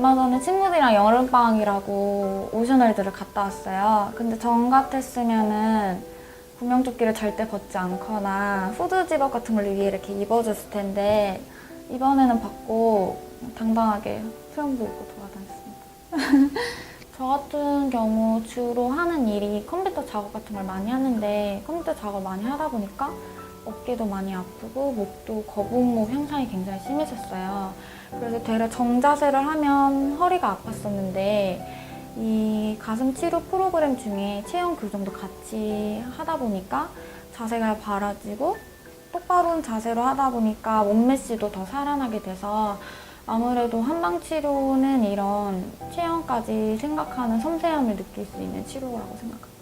전에 친구들이랑 여름방학이라고 오션월드를 갔다 왔어요. 근데 전 같았으면은 구명조끼를 절대 벗지 않거나 후드 집업 같은 걸 위에 이렇게 입어줬을 텐데 이번에는 벗고 당당하게 수영복 입고 돌아다녔습니다. 저 같은 경우 주로 하는 일이 컴퓨터 작업 같은 걸 많이 하는데 컴퓨터 작업 많이 하다 보니까 어깨도 많이 아프고 목도 거북목 현상이 굉장히 심해졌어요. 그래서 되려 정자세를 하면 허리가 아팠었는데 이 가슴 치료 프로그램 중에 체형 교정도 같이 하다 보니까 자세가 바라지고 똑바른 자세로 하다 보니까 몸매씨도 더 살아나게 돼서 아무래도 한방 치료는 이런 체형까지 생각하는 섬세함을 느낄 수 있는 치료라고 생각합니다.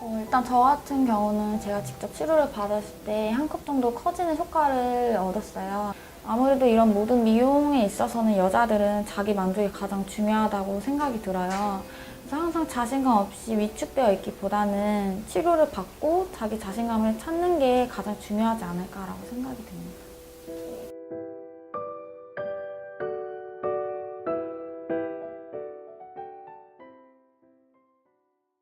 어, 일단 저 같은 경우는 제가 직접 치료를 받았을 때 한 컵 정도 커지는 효과를 얻었어요. 아무래도 이런 모든 미용에 있어서는 여자들은 자기 만족이 가장 중요하다고 생각이 들어요. 그래서 항상 자신감 없이 위축되어 있기보다는 치료를 받고 자기 자신감을 찾는 게 가장 중요하지 않을까라고 생각이 듭니다.